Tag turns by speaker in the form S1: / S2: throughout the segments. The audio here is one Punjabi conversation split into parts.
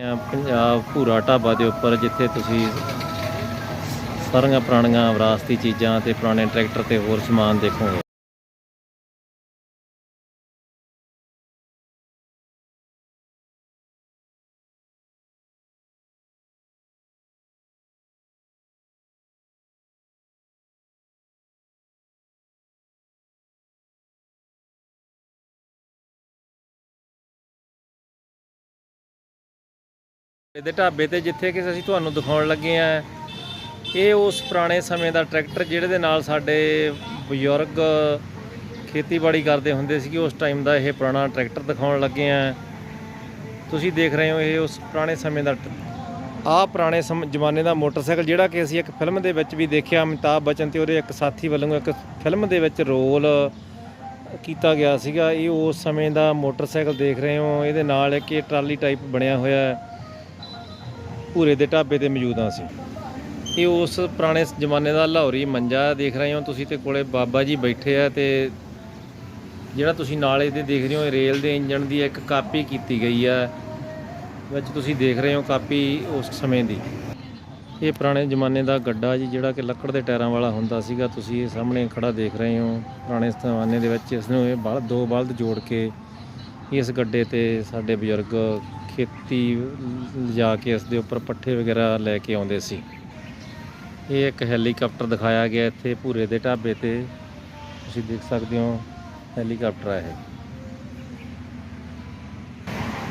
S1: ਪੰਜਾਬ ਭੂਰਾ ਢਾਬਾ ਦੇ ਉੱਪਰ ਜਿੱਥੇ ਤੁਸੀਂ ਸਾਰੀਆਂ ਪੁਰਾਣੀਆਂ ਵਿਰਾਸਤੀ ਚੀਜ਼ਾਂ ਤੇ ਪੁਰਾਣੇ ਟਰੈਕਟਰ ਤੇ ਹੋਰ ਸਮਾਨ ਦੇਖੋਗੇ। ਇਹਦੇ ਢਾਬੇ ਤੇ ਜਿੱਥੇ ਕਿ ਅਸੀਂ ਤੁਹਾਨੂੰ ਦਿਖਾਉਣ ਲੱਗੇ ਆ ਇਹ ਉਸ ਪੁਰਾਣੇ ਸਮੇਂ ਦਾ ਟਰੈਕਟਰ ਜਿਹੜੇ ਦੇ ਨਾਲ ਸਾਡੇ ਬਜ਼ੁਰਗ ਖੇਤੀਬਾੜੀ ਕਰਦੇ ਹੁੰਦੇ ਸੀ ਉਸ ਟਾਈਮ ਦਾ ਇਹ ਪੁਰਾਣਾ ਟਰੈਕਟਰ ਦਿਖਾਉਣ ਲੱਗੇ ਆ ਤੁਸੀਂ ਦੇਖ ਰਹੇ ਹੋ ਇਹ ਉਸ ਪੁਰਾਣੇ ਸਮੇਂ ਦਾ ਆ ਪੁਰਾਣੇ ਸਮ- ਜ਼ਮਾਨੇ ਦਾ ਮੋਟਰਸਾਈਕਲ ਜਿਹੜਾ ਕਿ ਅਸੀਂ ਇੱਕ ਫਿਲਮ ਦੇ ਵਿੱਚ ਵੀ ਦੇਖਿਆ, ਅਮਿਤਾਭ ਬਚਨ ਤੇ ਉਹਦੇ ਇੱਕ ਸਾਥੀ ਵੱਲੋਂ ਇੱਕ ਫਿਲਮ ਦੇ ਵਿੱਚ ਰੋਲ ਕੀਤਾ ਗਿਆ ਸੀਗਾ। ਇਹ ਉਸ ਸਮੇਂ ਦਾ ਮੋਟਰਸਾਈਕਲ ਦੇਖ ਰਹੇ ਹੋ, ਇਹਦੇ ਨਾਲ ਇੱਕ ਇਹ ਟਰਾਲੀ ਟਾਈਪ ਬਣਿਆ ਹੋਇਆ ਹੈ। ਭੂਰੇ ਦੇ ਢਾਬੇ ਤੇ ਮੌਜੂਦ ਹਾਂ ਅਸੀਂ। ਇਹ ਉਸ ਪੁਰਾਣੇ ਜ਼ਮਾਨੇ ਦਾ ਲਾਹੌਰੀ ਮੰਜਾ ਦੇਖ ਰਹੇ ਹੋ ਤੁਸੀਂ ਤੇ ਕੋਲੇ ਬਾਬਾ ਜੀ ਬੈਠੇ ਆ ਤੇ ਜਿਹੜਾ ਤੁਸੀਂ ਨਾਲ ਇਹਦੇ ਦੇਖ ਰਹੇ ਹੋ, ਇਹ ਰੇਲ ਦੇ ਇੰਜਣ ਦੀ ਇੱਕ ਕਾਪੀ ਕੀਤੀ ਗਈ ਆ, ਵਿੱਚ ਤੁਸੀਂ ਦੇਖ ਰਹੇ ਹੋ ਕਾਪੀ ਉਸ ਸਮੇਂ ਦੀ। ਇਹ ਪੁਰਾਣੇ ਜ਼ਮਾਨੇ ਦਾ ਗੱਡਾ ਜੀ, ਜਿਹੜਾ ਕਿ ਲੱਕੜ ਦੇ ਟਾਇਰਾਂ ਵਾਲਾ ਹੁੰਦਾ ਸੀਗਾ, ਤੁਸੀਂ ਇਹ ਸਾਹਮਣੇ ਖੜਾ ਦੇਖ ਰਹੇ ਹੋ। ਪੁਰਾਣੇ ਜ਼ਮਾਨੇ ਦੇ ਵਿੱਚ ਇਸ ਨੂੰ ਇਹ ਬਲ, ਦੋ ਬਲਦ ਜੋੜ ਕੇ ਇਸ ਗੱਡੇ ਤੇ ਸਾਡੇ ਬਜ਼ੁਰਗ ਖੇਤੀ ਲਿਜਾ ਕੇ ਇਸ ਦੇ ਉੱਪਰ ਪੱਠੇ ਵਗੈਰਾ ਲੈ ਕੇ ਆਉਂਦੇ ਸੀ। ਇਹ ਇੱਕ ਹੈਲੀਕਾਪਟਰ ਦਿਖਾਇਆ ਗਿਆ ਇੱਥੇ ਭੂਰੇ ਦੇ ਢਾਬੇ ਤੇ। ਤੁਸੀਂ ਦੇਖ ਸਕਦੇ ਹੋ, ਹੈਲੀਕਾਪਟਰ ਹੈ ਇਹ।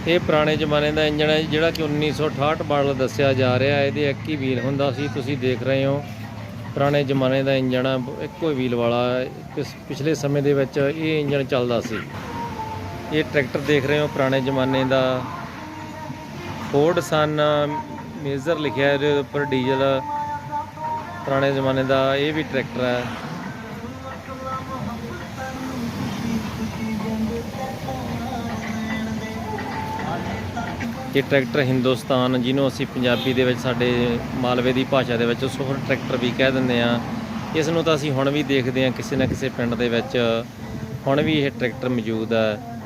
S1: ਇਹ ਪੁਰਾਣੇ ਜ਼ਮਾਨੇ ਦਾ ਇੰਜਣ ਹੈ ਜਿਹੜਾ ਕਿ 1968 ਮਾਡਲ ਦੱਸਿਆ ਜਾ ਰਿਹਾ। ਹੈ ਇਹਦੇ ਇੱਕ ਹੀ ਵੀਲ ਹੁੰਦਾ ਸੀ, ਤੁਸੀਂ ਦੇਖ ਰਹੇ ਹੋ। ਪੁਰਾਣੇ ਜ਼ਮਾਨੇ ਦਾ ਇੰਜਣ ਇੱਕੋ ਹੀ ਵੀਲ ਵਾਲਾ। ਪਿਛਲੇ ਸਮੇਂ ਦੇ ਵਿੱਚ ਇਹ ਇੰਜਣ ਚੱਲਦਾ ਸੀ। ਇਹ ਟਰੈਕਟਰ ਦੇਖ ਰਹੇ ਹੋ, ਪੁਰਾਣੇ ਜ਼ਮਾਨੇ ਦਾ। ਫੋਰਡ ਸਨ ਮੇਜਰ ਲਿਖਿਆ ਇਹਦੇ ਉੱਪਰ ਡੀਜ਼ਲ ਪੁਰਾਣੇ ਜ਼ਮਾਨੇ ਦਾ ਇਹ ਵੀ ਟਰੈਕਟਰ ਹੈ। ਇਹ ਟਰੈਕਟਰ ਹਿੰਦੁਸਤਾਨ, ਜਿਹਨੂੰ ਅਸੀਂ ਪੰਜਾਬੀ ਦੇ ਵਿੱਚ ਸਾਡੇ ਮਾਲਵੇ ਦੀ ਭਾਸ਼ਾ ਦੇ ਵਿੱਚ ਸੁਪਰ ਟਰੈਕਟਰ ਵੀ ਕਹਿ ਦਿੰਦੇ ਆ ਇਸ ਨੂੰ ਤਾਂ ਅਸੀਂ ਹੁਣ ਵੀ ਦੇਖਦੇ ਆ ਕਿਸੇ ਨਾ ਕਿਸੇ ਪਿੰਡ ਦੇ ਵਿੱਚ। ਹੁਣ ਵੀ ਇਹ ਟਰੈਕਟਰ ਮੌਜੂਦ ਹੈ।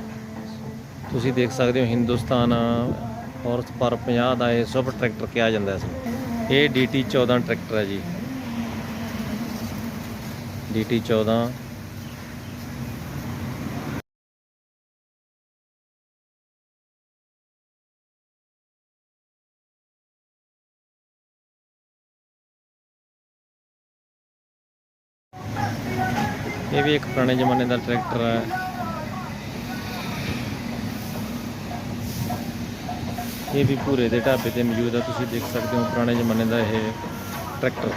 S1: ਤੁਸੀਂ ਦੇਖ ਸਕਦੇ ਹੋ ਹਿੰਦੁਸਤਾਨ ਹਾਰਸ ਪਰ 50 ਦਾ ਇਹ ਸੁਪਰ ਟਰੈਕਟਰ ਕਿਹਾ ਜਾਂਦਾ ਇਸ ਨੂੰ ਇਹ ਡੀਟੀ 14 ਟਰੈਕਟਰ ਹੈ ਜੀ। ਡੀਟੀ 14 ਇਹ ਵੀ ਇੱਕ ਪੁਰਾਣੇ ਜ਼ਮਾਨੇ ਦਾ ਟਰੈਕਟਰ ਹੈ। ਇਹ ਵੀ ਭੂਰੇ ਦੇ ਢਾਬੇ ਤੇ ਮੌਜੂਦ ਆ। ਤੁਸੀਂ ਦੇਖ ਸਕਦੇ ਹੋ ਪੁਰਾਣੇ ਜ਼ਮਾਨੇ ਦਾ ਇਹ ਟਰੈਕਟਰ।